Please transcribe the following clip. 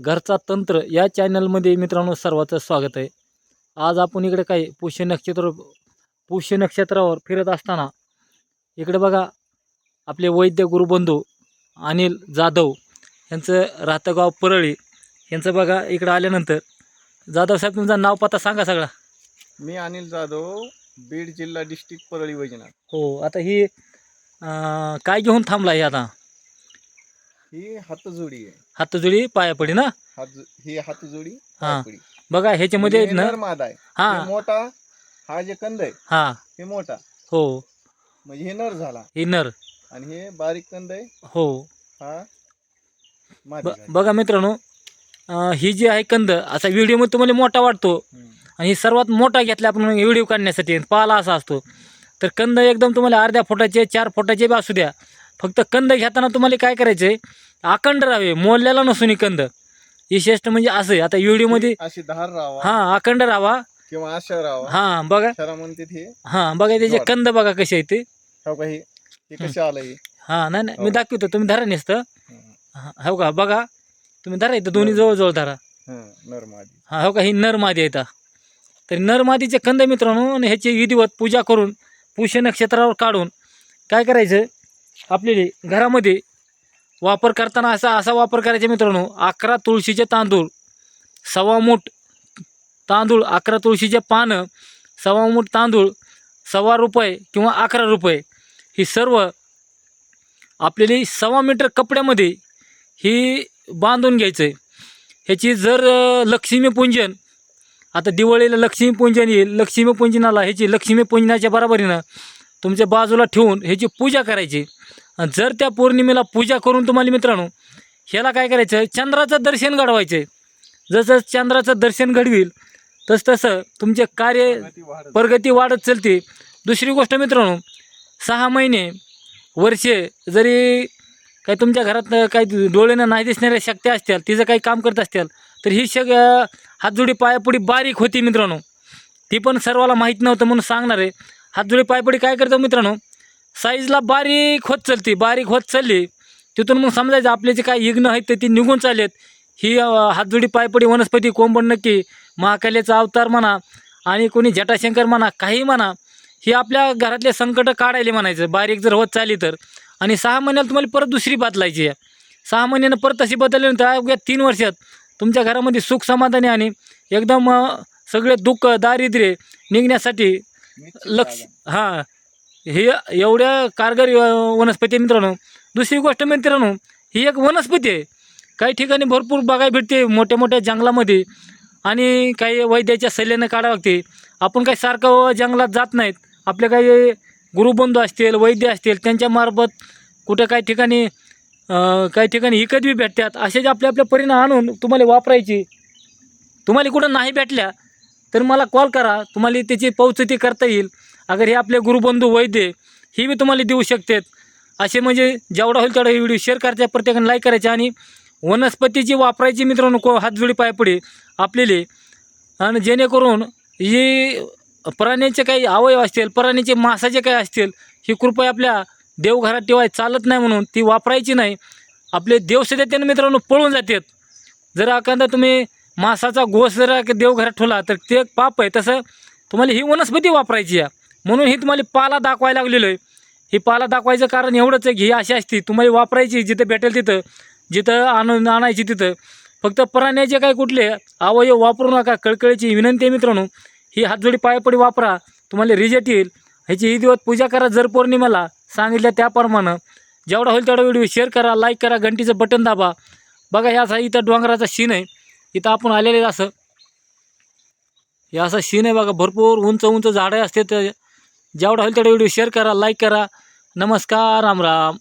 घरचा तंत्र या चॅनलमध्ये मित्रांनो सर्वाचं स्वागत आहे. आज आपण इकडे काही पुष्य नक्षत्र पुष्य नक्षत्रावर फिरत असताना इकडे बघा आपले वैद्य गुरुबंधू अनिल जाधव यांचं राहतं गाव परळी यांचं बघा इकडं आल्यानंतर. जाधव साहेब तुमचं नाव पत्ता सांगा सगळा. मी अनिल जाधव बीड जिल्हा डिस्ट्रिक्ट परळी वैजनाथ. हो आता ही अं, काय घेऊन थांबला ही आता? ही हातजोडी आहे. हातजोडी पायापडी ना? हात ही हातजोडी हा. पापडी. बघा ह्याच्यामध्ये म्हणजे ना? नर आहे. हां. हे मोठा हा जे कंद आहे हां. हे मोठा. हो. म्हणजे हे नर झाला. ही नर. आणि हे बारीक कंद आहे हो. हा मादी ब झाली. बघा मित्रांनो अं, ही जी आहे कंद असा व्हिडिओमध्ये तुम्हाला मोठा वाटतो. हम्म. आणि ही सर्वात मोठा घेतला आपण व्हिडिओ काढण्यासाठी पाला असा असतो. तर कंद एकदम तुम्हाला अर्ध्या फुटाचे चार फुटाचे बी असू द्या. फक्त कंद घेताना तुम्हाला काय करायचं आहे अखंड राहावे मोडलेला नसून ही कंद विशेष म्हणजे असं आहे. आता अशी धार राहावा हां अखंड राहावा किंवा आशा राहावा हां बघा. शरा म्हणते हे हां बघा त्याचे. कंद बघा कसे आहेत ते. हो का हे? हे कसे आलं हे हां नाही नाही. मी हो. दाखवतो. तुम्ही धरा नसतं. हं. हो का? बघा. तुम्ही धरा इथं. दोन्ही बरोबर. जवळजवळ धरा. हं, नर मादी. हा हो का? ही नर मादी तर नर मादीचे कंद मित्रांनो आणि ह्याची विधिवत पूजा करून पुष्य नक्षत्रावर काढून काय करायचं? आपल्याला घरामध्ये वापर करताना असा असा वापर करायचा मित्रांनो अकरा तुळशीचे तांदूळ सव्वा मूठ तांदूळ अकरा तुळशीचे पानं सव्वा मूठ तांदूळ सव्वा रुपये किंवा अकरा रुपये. ही सर्व आपल्याला सव्वा मीटर कपड्यामध्ये ही बांधून घ्यायचं. आहे ह्याची जर लक्ष्मीपूजन आता दिवाळीला लक्ष्मीपूजन येईल लक्ष्मीपूजनाला ह्याची लक्ष्मीपूजनाच्या बराबरीनं तुमच्या बाजूला ठेवून ह्याची पूजा करायची. जर त्या पौर्णिमेला पूजा करून तुम्हाला मित्रांनो ह्याला काय करायचं? चंद्राचं दर्शन घडवायचं आहे. जसं चंद्राचं दर्शन घडवील तसं तसं तुमचे कार्य प्रगती वाढत चलते. चालते दुसरी गोष्ट मित्रांनो सहा महिने वर्षे जरी काही तुमच्या घरात काही डोळ्यानं नाही दिसणाऱ्या शक्ती असतील तिचं काही काम करत असतील तर ही शक हातजोडी पायापुडी बारीक होती मित्रांनो. ती पण सर्वाला माहीत नव्हतं म्हणून सांगणार आहे. हातजोडी पायपुडी काय करतं मित्रांनो? साईजला बारीक होत चालते बारीक होत चालली. तिथून मग समजायचं आपले जे काही यज्ञ आहेत ते ती निघून चाललेत. ही हातजोडी पायपडी वनस्पती कोंबड नक्की महाकालेचा अवतार म्हणा आणि कोणी जटाशंकर म्हणा काही म्हणा ही आपल्या घरातले संकट काढायला म्हणायचं. बारीक जर होत चालली तर. आणि सहा महिन्याला तुम्हाला परत दुसरी बदलायची आहे. सहा महिन्यानं परत तशी बदलल्यानंतर अवघ्या तीन वर्षात तुमच्या घरामध्ये सुख समाधानी आणि एकदम सगळे दुःख दारिद्र्य निघण्यासाठी लक्ष. हां हे एवढ्या कारगर वनस्पती मित्रांनो. दुसरी गोष्ट म्हणजे मित्रांनो ही एक वनस्पती आहे. काही ठिकाणी भरपूर बघायला भेटते मोठ्या मोठ्या जंगलामध्ये आणि काही वैद्याच्या सल्ल्यानं काढावं लागते. आपण काही सारखं जंगलात जात नाहीत. आपले काही गुरुबंधू असतील वैद्य असतील त्यांच्यामार्फत कुठं काही ठिकाणी काही ठिकाणी इकत बी भेटतात. असे जे आपले आपले परिणाम आणून तुम्हाला वापरायची तुम्हाला कुठं नाही भेटल्या तर मला कॉल करा. तुम्हाला त्याची पौचती करता येईल. अगर हे आपले गुरुबंधू वैद्य ही बी तुम्हाला देऊ शकतात. असे म्हणजे जेवढा होईल तेवढा व्हिडिओ शेअर करायचा प्रत्येकाने लाईक करायचे आणि वनस्पतीची वापरायची मित्रांनो को हातजोडी पायपडी आपलेले आणि जेणेकरून ही प्राण्यांचे काही अवयव असतील प्राण्यांचे मासाचे काही असतील ही कृपया आपल्या देवघरात ठेवाय चालत नाही म्हणून ती वापरायची नाही. आपले देवसुद्धा त्यानं मित्रांनो पळून जातात. जर एखादा तुम्ही मासाचा गोस जर देवघरात ठेवला तर ते एक पाप आहे. तसं तुम्हाला ही वनस्पती वापरायची आहे. म्हणून ही तुम्हाला पाला दाखवायला लागलेलो आहे. ही पाला दाखवायचं कारण एवढंच आहे की ही अशी असती. तुम्हाला वापरायची जिथं भेटेल तिथं जिथं आणून आणायची तिथं. फक्त प्राण्याचे काय कुठले अवयव वापरू नका. कळकळीची विनंती आहे मित्रांनो. ही हातजोडी पायपडी वापरा. तुम्हाला रिजेक्ट येईल. ह्याची ही दिवस पूजा करा. जर पौर्णिमेला सांगितल्या त्याप्रमाणे. जेवढा होईल तेवढा व्हिडिओ शेअर करा लाईक करा घंटीचं बटन दाबा. बघा ह्या असा इथं डोंगराचा सीन आहे. इथं आपण आलेले असं. हे असं सीन आहे बघा भरपूर उंच उंच झाडं असते तर जेवढा होईल तेवढा व्हिडिओ शेअर करा लाईक करा नमस्कार राम राम